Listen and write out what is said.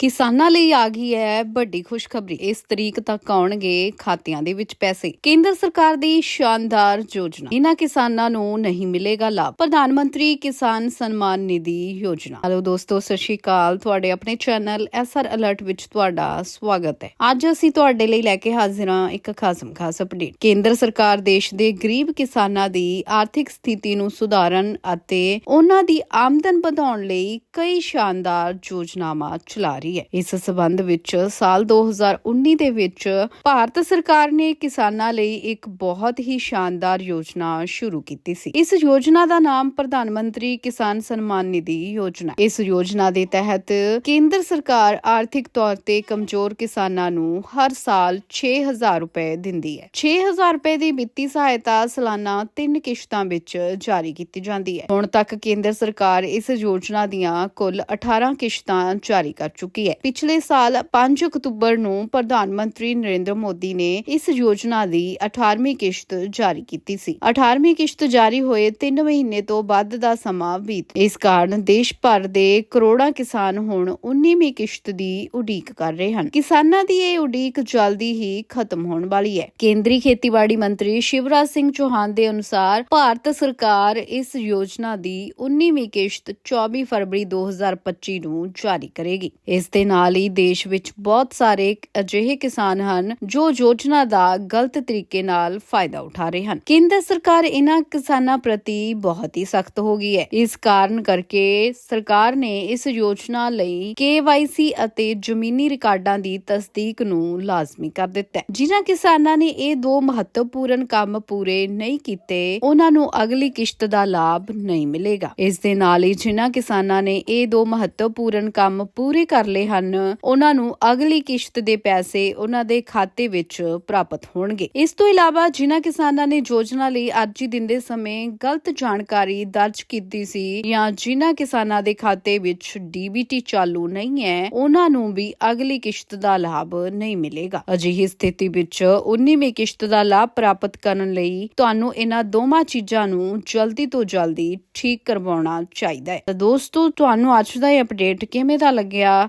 ਕਿਸਾਨਾਂ ਲਈ ਆ ਗਈ ਹੈ ਵੱਡੀ ਖੁਸ਼ਖਬਰੀ। ਇਸ ਤਰੀਕ ਤੱਕ ਆਉਣਗੇ ਖਾਤਿਆਂ ਦੇ ਵਿੱਚ ਪੈਸੇ। ਕੇਂਦਰ ਸਰਕਾਰ ਦੀ ਸ਼ਾਨਦਾਰ ਯੋਜਨਾ। ਇਹਨਾਂ ਕਿਸਾਨਾਂ ਨੂੰ ਨਹੀਂ ਮਿਲੇਗਾ ਲਾਭ। ਪ੍ਰਧਾਨ ਮੰਤਰੀ ਕਿਸਾਨ ਸਨਮਾਨ ਨਿਧੀ ਯੋਜਨਾ। ਹਲੋ ਦੋਸਤੋ, ਸਤਿ ਸ਼੍ਰੀ ਅਕਾਲ। ਤੁਹਾਡੇ ਆਪਣੇ ਚੈਨਲ ਐਸਆਰ ਅਲਰਟ ਵਿੱਚ ਤੁਹਾਡਾ ਸਵਾਗਤ ਹੈ। ਅੱਜ ਅਸੀਂ ਤੁਹਾਡੇ ਲਈ ਲੈ ਕੇ ਹਾਜ਼ਰ ਹਾਂ ਇੱਕ ਖਾਸਮ ਖਾਸ ਅਪਡੇਟ। ਕੇਂਦਰ ਸਰਕਾਰ ਦੇਸ਼ ਦੇ ਗਰੀਬ ਕਿਸਾਨਾਂ ਦੀ ਆਰਥਿਕ ਸਥਿਤੀ ਨੂੰ ਸੁਧਾਰਨ ਅਤੇ ਉਹਨਾਂ ਦੀ ਆਮਦਨ ਵਧਾਉਣ ਲਈ ਕਈ ਸ਼ਾਨਦਾਰ ਯੋਜਨਾਵਾਂ ਚਲਾ ਰਹੀ ਹੈ। ਇਸ ਸਬੰਧ ਵਿੱਚ ਸਾਲ 2019 ਦੇ ਵਿੱਚ ਭਾਰਤ ਸਰਕਾਰ ਨੇ ਕਿਸਾਨਾਂ ਲਈ ਇੱਕ ਬਹੁਤ ਹੀ ਸ਼ਾਨਦਾਰ ਯੋਜਨਾ ਸ਼ੁਰੂ ਕੀਤੀ ਸੀ। ਇਸ ਯੋਜਨਾ ਦਾ ਨਾਮ ਪ੍ਰਧਾਨ ਮੰਤਰੀ ਕਿਸਾਨ ਸਨਮਾਨ ਨਿਧੀ ਯੋਜਨਾ। ਇਸ ਯੋਜਨਾ ਦੇ ਤਹਿਤ ਕੇਂਦਰ ਸਰਕਾਰ ਆਰਥਿਕ ਤੌਰ ਤੇ ਕਮਜ਼ੋਰ ਕਿਸਾਨਾਂ ਨੂੰ ਹਰ ਸਾਲ 6000 ਰੁਪਏ ਦਿੰਦੀ ਹੈ। 6000 ਰੁਪਏ ਦੀ ਵਿੱਤੀ ਸਹਾਇਤਾ ਸਾਲਾਨਾ ਤਿੰਨ ਕਿਸ਼ਤਾਂ ਵਿੱਚ ਜਾਰੀ ਕੀਤੀ ਜਾਂਦੀ ਹੈ। ਹੁਣ ਤੱਕ ਕੇਂਦਰ ਸਰਕਾਰ ਇਸ ਯੋਜਨਾ ਦੀਆਂ ਕੁੱਲ 18 ਕਿਸ਼ਤਾਂ ਜਾਰੀ ਕਰ ਚੁੱਕੀ ਹੈ। ਪਿਛਲੇ ਸਾਲ 5 ਅਕਤੂਬਰ ਨੂੰ ਪ੍ਰਧਾਨ ਮੰਤਰੀ ਨਰਿੰਦਰ ਮੋਦੀ ਨੇ ਇਸ ਯੋਜਨਾ ਦੀ 18ਵੀਂ ਕਿਸ਼ਤ ਜਾਰੀ ਕੀਤੀ ਸੀ। 18ਵੀਂ ਕਿਸ਼ਤ ਜਾਰੀ ਹੋਏ 3 ਮਹੀਨੇ ਤੋਂ ਵੱਧ ਦਾ ਸਮਾਂ ਬੀਤ ਇਸ ਕਾਰਨ ਦੇਸ਼ ਭਰ ਦੇ ਕਰੋੜਾਂ ਕਿਸਾਨ ਹੁਣ 19ਵੀਂ ਕਿਸ਼ਤ ਦੀ ਉਡੀਕ ਕਰ ਰਹੇ ਹਨ। ਕਿਸਾਨਾਂ ਦੀ ਇਹ ਉਡੀਕ ਜਲਦੀ ਹੀ ਖਤਮ ਹੋਣ ਵਾਲੀ ਹੈ। ਕੇਂਦਰੀ ਖੇਤੀਬਾੜੀ ਮੰਤਰੀ ਸ਼ਿਵਰਾਜ ਸਿੰਘ ਚੌਹਾਨ ਦੇ ਅਨੁਸਾਰ ਭਾਰਤ ਸਰਕਾਰ ਇਸ ਯੋਜਨਾ ਦੀ 19ਵੀਂ ਕਿਸ਼ਤ 24 ਫਰਵਰੀ 2025 ਨੂੰ ਜਾਰੀ ਕਰੇਗੀ। ਇਸ ਦੇ ਨਾਲ ਹੀ ਦੇਸ਼ ਵਿੱਚ ਬਹੁਤ ਸਾਰੇ ਅਜਿਹੇ ਕਿਸਾਨ ਹਨ ਜੋ ਯੋਜਨਾ ਦਾ ਗਲਤ ਤਰੀਕੇ ਨਾਲ ਫਾਇਦਾ ਉਠਾ ਰਹੇ ਹਨ। ਕੇਂਦਰ ਸਰਕਾਰ ਇਹਨਾਂ ਕਿਸਾਨਾਂ ਪ੍ਰਤੀ ਬਹੁਤ ਹੀ ਸਖਤ ਹੋ ਗਈ ਹੈ। ਇਸ ਕਾਰਨ ਕਰਕੇ ਸਰਕਾਰ ਨੇ ਇਸ ਯੋਜਨਾ ਲਈ KYC ਅਤੇ ਜ਼ਮੀਨੀ ਰਿਕਾਰਡਾਂ ਦੀ ਤਸਦੀਕ ਨੂੰ ਲਾਜ਼ਮੀ ਕਰ ਦਿੱਤਾ ਹੈ। ਜਿਨ੍ਹਾਂ ਕਿਸਾਨਾਂ ਨੇ ਇਹ ਦੋ ਮਹੱਤਵਪੂਰਨ ਕੰਮ ਪੂਰੇ ਨਹੀਂ ਕੀਤੇ, ਉਹਨਾਂ ਨੂੰ ਅਗਲੀ ਕਿਸ਼ਤ ਦਾ ਲਾਭ ਨਹੀਂ ਮਿਲੇਗਾ। ਇਸ ਦੇ ਨਾਲ ਹੀ ਜਿਨ੍ਹਾਂ ਕਿਸਾਨਾਂ ਨੇ ਇਹ ਦੋ ਮਹੱਤਵਪੂਰਨ ਕੰਮ ਪੂਰੇ ਕਰ ਲਏ ਹਨ। ਉਹਨਾਂ ਨੂੰ ਅਗਲੀ ਕਿਸ਼ਤ ਦੇ ਪੈਸੇ ਉਹਨਾਂ ਦੇ ਖਾਤੇ ਵਿੱਚ ਪ੍ਰਾਪਤ ਹੋਣਗੇ। ਇਸ ਤੋਂ ਇਲਾਵਾ ਜਿਨ੍ਹਾਂ ਕਿਸਾਨਾਂ ਨੇ ਯੋਜਨਾ ਲਈ ਅਰਜ਼ੀ ਦਿੰਦੇ ਸਮੇਂ ਗਲਤ ਜਾਣਕਾਰੀ ਦਰਜ ਕੀਤੀ ਸੀ ਜਾਂ ਜਿਨ੍ਹਾਂ ਕਿਸਾਨਾਂ ਦੇ ਖਾਤੇ ਵਿੱਚ ਡੀਬੀਟੀ ਚਾਲੂ ਨਹੀਂ ਹੈ, ਉਹਨਾਂ ਨੂੰ ਵੀ ਅਗਲੀ ਕਿਸ਼ਤ ਦਾ ਲਾਭ ਨਹੀਂ ਮਿਲੇਗਾ। ਅਜਿਹੀ ਸਥਿਤੀ ਵਿੱਚ 19ਵੀਂ ਕਿਸ਼ਤ ਦਾ ਲਾਭ ਪ੍ਰਾਪਤ ਕਰਨ ਲਈ ਤੁਹਾਨੂੰ ਇਹਨਾਂ ਦੋਵਾਂ ਚੀਜ਼ਾਂ ਨੂੰ ਜਲਦੀ ਤੋਂ ਜਲਦੀ ਠੀਕ ਕਰਵਾਉਣਾ ਚਾਹੀਦਾ ਹੈ। ਦੋਸਤੋ, ਤੁਹਾਨੂੰ ਅੱਜ ਦਾ ਇਹ ਅਪਡੇਟ ਕਿਵੇਂ ਦਾ ਲੱਗਿਆ?